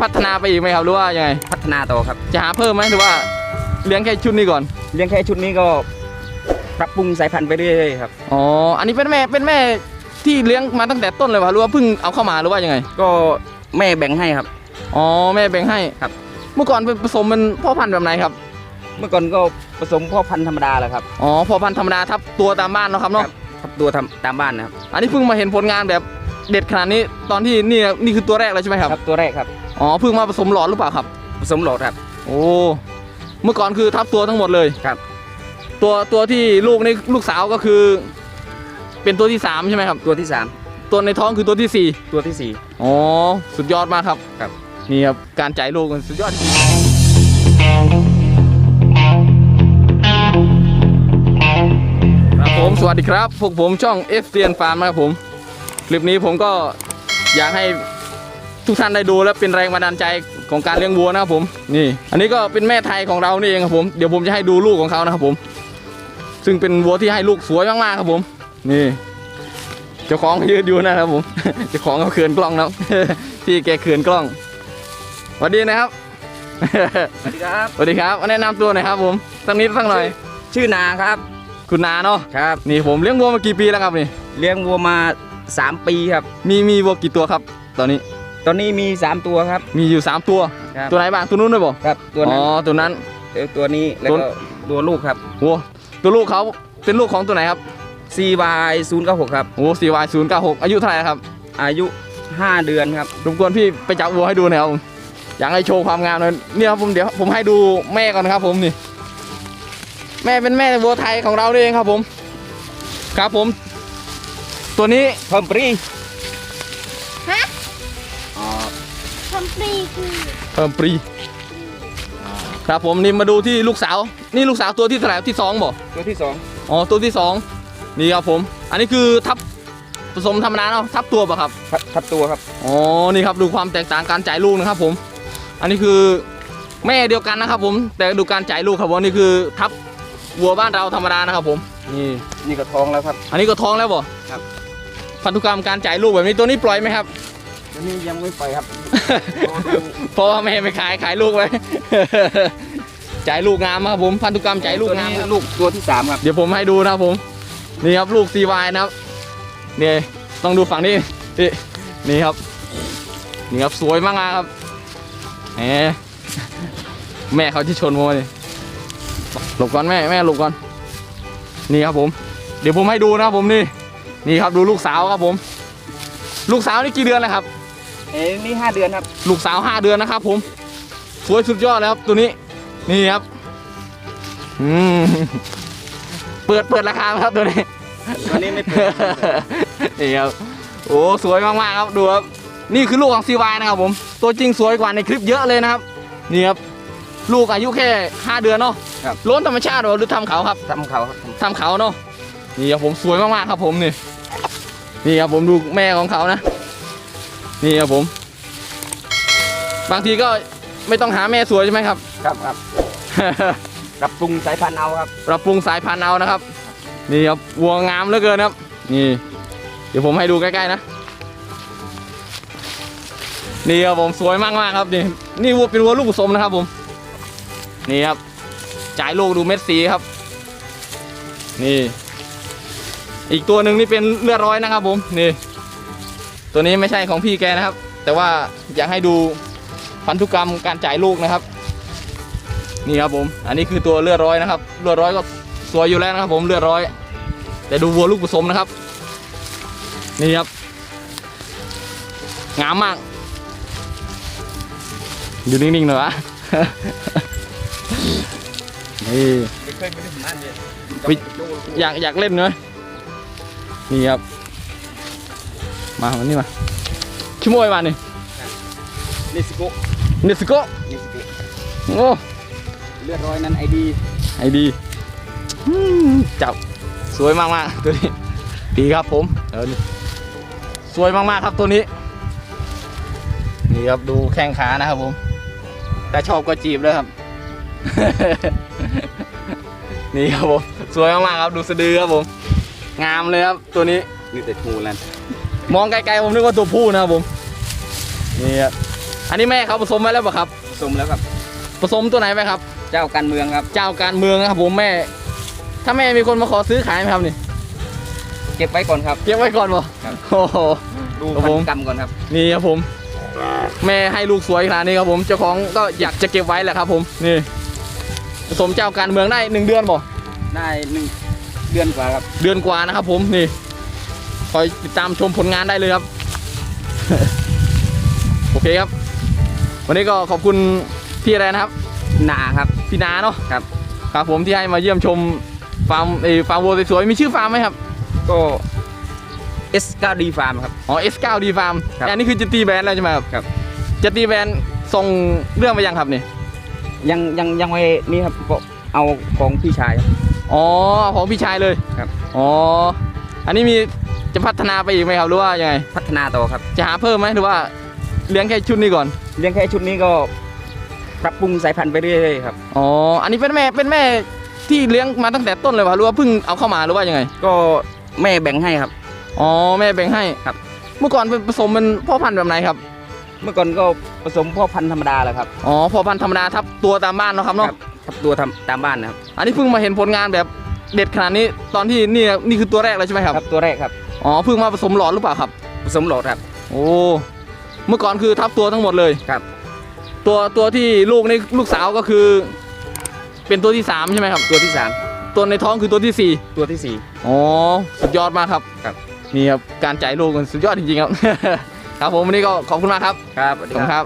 พัฒนาไปอีกไหมครับหรือว่ายังไง พัฒนาต่อครับ จะหาเพิ่มไหมหรือว่าเลี้ยงแค่ชุดนี้ก่อน เลี้ยงแค่ชุดนี้ก็ปรับปรุงสายพันธุ์ไปเรื่อยๆครับ อ๋อ อันนี้เป็นแม่เป็นแม่ที่เลี้ยงมาตั้งแต่ต้นเลยวะหรือว่าเพิ่งเอาเข้ามาหรือว่ายังไง ก็แม่แบ่งให้ครับ อ๋อแม่แบ่งให้ครับ เมื่อก่อนเป็นผสมเป็นพ่อพันธุ์แบบไหนครับ เมื่อก่อนก็ผสมพ่อพันธุ์ธรรมดาแหละครับ อ๋อพ่อพันธุ์ธรรมดาทับตัวตามบ้านเนาะครับเนาะ ครับครับตัวทำตามบ้านนะครับ อันนี้เพิ่งมาเห็นผลงานแบบเด็ดขนาดนี้ตอนที่นี่นี่คือตัวแรกเลยใช่ไหมครับ ครับตัวแรกครับ อ๋อเพิ่งมาผสมหลอดหรือเปล่าครับ ผสมหลอดครับ โอ้เมื่อก่อนคือทับตัวทั้งหมดเลยครับ ตัวตัวที่ลูกนี่ลูกสาวก็คือ เป็นตัวที่สามใช่ไหมครับ ตัวที่สามตัวในท้องคือตัวที่สี่ตัวที่สี่อ๋อสุดยอดมากครับครับนี่ครับการจ่ายลูกมันสุดยอดจริงครับผมสวัสดีครับพวกผมช่อง f อ n Farm นะครับผม คลิปนี้ผมก็อยากให้ ทุกท่านได้ดูและเป็นแรงบันดาลใจของการเลี้ยงวัวนะครับผมนี่ อันนี้ก็เป็นแม่ไทยของเรานี่เองครับผมเดี๋ยวผมจะให้ดูลูกของเขานะครับผม ซึ่งเป็นวัวที่ให้ลูกสวยมากๆครับผม นี่เจ้าของยืนอยู่นะครับผมเจ้าของเขาเขินกล้องแล้วพี่แกเขินกล้องสวัสดีนะครับสวัสดีครับสวัสดีครับแนะนำตัวหน่อยครับผมสักนิดสักหน่อย ชื่อนาครับ คุณนาเนาะครับนี่ผมเลี้ยงวัวมากี่ปีแล้วครับนี่เลี้ยงวัวมา 3 ปีครับ มีมีวัวกี่ตัวครับ ตอนนี้ ตอนนี้มี 3 ตัวครับ มีอยู่ 3 ตัว ครับตัวไหนบ้างตัวนู้นด้วยบ่ครับตัวอ๋นั้อนตัวนั้นเอ่อตัวนี้แล้วก็ตัวลูกครับ โอ้ตัวลูกเขาเป็นลูกของตัวไหนครับ CY 0 9 6ครับ โอ้ CY 0 9 6อายุเท่าไหร่ครับ อายุ 5 เดือนครับ รบกวนพี่ไปจับวัวให้ดูหน่อยครับผมอยากให้โชว์ความงามหน่อยเนี่ยครับผมเดี๋ยวผมให้ดูแม่ก่อนนะครับผมนี่ แม่เป็นแม่วัวไทยของเรานี่เองครับผม ครับผม ตัวนี้ เพิ่มปรี ทำฟรีคือเพิ่มปรี ครับผมนี่มาดูที่ลูกสาว นี่ลูกสาวตัวที่เท่าไหร่ที่สองบอกตัวที่อ๋อตัวที่สองนี่ครับผม อันนี้คือทับผสมธรรมดาเนาะทับตัวป่ะครับ2ทับทับตัวครับ อ๋อ นี่ครับดูความแตกต่างการจ่ายลูกนะครับผม อันนี้คือแม่เดียวกันนะครับผม แต่ดูการจ่ายลูกครับผมนี่คือทับวัวบ้านเราธรรมดานะครับผม นี่นี่ก็ท้องแล้วครับ อันนี้ก็ท้องแล้วบ่ครับ พันธุกรรมการจ่ายลูกแบบนี้ตัวนี้ปล่อยไหมครับ ตัวนี้ยังไม่ไปครับ เพราะว่าแม่ไม่ขายขายลูกไว้ จ่ายลูกงามครับผมพันธุกรรมจ่ายลูกตัวงามนี้ครับลูกตัวที่3ครับเดี๋ยวผมให้ดูนะครับผม นี่ครับลูก CY นะครับนี่ต้องดูฝั่งนี้นี่นี่ครับนี่ครับสวยมากๆครับแหมแม่เขาที่ชนผมเลยหลบก่อนแม่แม่หลบก่อน นี่ครับผม เดี๋ยวผมให้ดูนะครับผมนี่ นี่ครับดูลูกสาวครับผม ลูกสาวนี่กี่เดือนแล้วครับ เอ้ยนี่5เดือนครับ ลูกสาวห้าเดือนนะครับ ผมสวยสุดยอดแล้วครับตัวนี้ นี่ครับอืมเปิดเปิดราคาไหมครับตัวนี้ ตัวนี้ไม่เปิด นี่ครับ โอ้สวยมากๆครับดูครับ นี่คือลูกของซีวายนะครับผม ตัวจริงสวยกว่าในคลิปเยอะเลยนะครับ นี่ครับ ลูกอายุแค่ 5 เดือนเนาะครับ ล้นธรรมชาติเหรอหรือทำเขาครับ ทำเขาครับ ทำเขาเนาะนี่ครับผมสวยมากๆครับผมนี่ นี่ครับผมดูแม่ของเขานะ นี่ครับผม บางทีก็ไม่ต้องหาแม่สวยใช่ไหมครับ ครับครับปรับปรุงสายพันธุ์เอาครับปรับปรุงสายพันธุ์เอานะครับ นี่ครับวัวงามเหลือเกินครับ นี่ เดี๋ยวผมให้ดูใกล้ๆนะ นี่ครับผมสวยมากๆครับนี่นี่วัวเป็นวัวลูกผสมนะครับผม นี่ครับจ่ายลูกดูเม็ดสีครับ นี่ อีกตัวหนึ่งนี่เป็นเลือดร้อยนะครับผม นี่ ตัวนี้ไม่ใช่ของพี่แกนะครับ แต่ว่าอยากให้ดูพันธุกรรมการจ่ายลูกนะครับ นี่ครับผม อันนี้คือตัวเลือดร้อยนะครับ เลือดร้อยก็สวยอยู่แล้วนะครับ ผมเลือดร้อย แต่ดูวัวลูกผสมนะครับ นี่ครับงามมาก อยู่นิ่งๆหน่อยวะนี่ไม่เคยไปเล่นบ้านเลยวิอยากอยากเล่นเนอะนี่ครับ มาวันนี้มาชิโมยมานี่นิสโกเนสโกนิสโกโอ้เลือดร้อยนั้นไอดีไอดีอืมจับสวยมากๆตัวนี้ดีครับผมเออนี่สวยมากๆครับตัวนี้นี่ครับดูแข้งขานะครับผมแต่ชอบก็จีบเลยครับ นี่ครับผมสวยมากๆครับดูสะดือครับผม งามเลยครับตัวนี้นี่แต่งูแล้ว มองไกลๆผมนึกว่าตัวผู้นะครับผมนี่ครับอันนี้แม่เขาผสมไว้แล้วเปล่ะครับผสมแล้วครับ ผสมตัวไหนไปครับ เจ้าการเมืองครับ เจ้าการเมืองนะครับผมแม่ ถ้าแม่มีคนมาขอซื้อขายไหมครับนี่เก็บไว้ก่อนครับ เก็บไว้ก่อนบ่ครับ โอ้โห ดูครับพัผนมธุกรรมก่อนครับ นี่ครับผม แม่ให้ลูกสวยขนาดนี้ครับผมเจ้าของก็อยากจะเก็บไว้แหละครับผมนี่ผสมเจ้าการเมืองได้หนึ่งเดือนบ่ได้หนึ่งเดือนกว่าครับ เดือนกว่านะครับผมนี่ คอยติดตามชมผลงานได้เลยครับ โอเคครับ วันนี้ก็ขอบคุณพี่อะไรนะครับ นาครับพี่นาเนาะครับ ครับผมที่ให้มาเยี่ยมชมฟาร์มเออฟาร์มวัวสวยๆมีชื่อฟาร์มไหมครับ ก็ S9D Farm ครับ อ๋อ S9D Farm ครับ อันนี้คือจะตีแบรนด์แล้วใช่ไหมครับ ครับ จะตีแบรนด์ส่งเรื่องไปยังครับนี่ ยังยังยังไม่นี่ครับก็เอาของพี่ชายครับ อ๋อ ของพี่ชายเลยครับ อ๋อ อันนี้มี จะพัฒนาไปอีกไหมครับหรือว่ายังไง พัฒนาต่อครับ จะหาเพิ่มไหมหรือว่าเลี้ยงแค่ชุดนี้ก่อน เลี้ยงแค่ชุดนี้ก็ปรับปรุงสายพันธุ์ไปเรื่อยๆครับ อ๋อ อันนี้เป็นแม่เป็นแม่ที่เลี้ยงมาตั้งแต่ต้นเลยวะหรือว่าเพิ่งเอาเข้ามาหรือว่ายังไง ก็แม่แบ่งให้ครับ อ๋อแม่แบ่งให้ครับ เมื่อก่อนเป็นผสมเป็นพ่อพันธุ์แบบไหนครับ เมื่อก่อนก็ผสมพ่อพันธุ์ธรรมดาแหละครับ อ๋อพ่อพันธุ์ธรรมดาทับตัวตามบ้านเนาะครับเนาะทับตัวทำตามบ้านนะครับ อันนี้เพิ่งมาเห็นผลงานแบบเด็ดขนาดนี้ตอนที่นี่นี่คือตัวแรกเลยใช่ไหมครับ ครับตัวแรกครับ อ๋อเพิ่งมาผสมหลอดหรือเปล่าครับ ผสมโหลดครับ โอ้เมื่อก่อนคือทับตัวทั้งหมดเลยครับ ตัวตัวที่ลูกนี่ลูกสาวก็คือ เป็นตัวที่สามใช่ไหมครับ ตัวที่สามตัวในท้องคือตัวที่สี่ตัวที่สี่ อ๋อสุดยอดมากครับครับ นี่ครับการจ่ายลูกมันสุดยอดจริงๆครับ ครับผมวันนี้ก็ขอบคุณมากครับ ครับขอบคุณครับ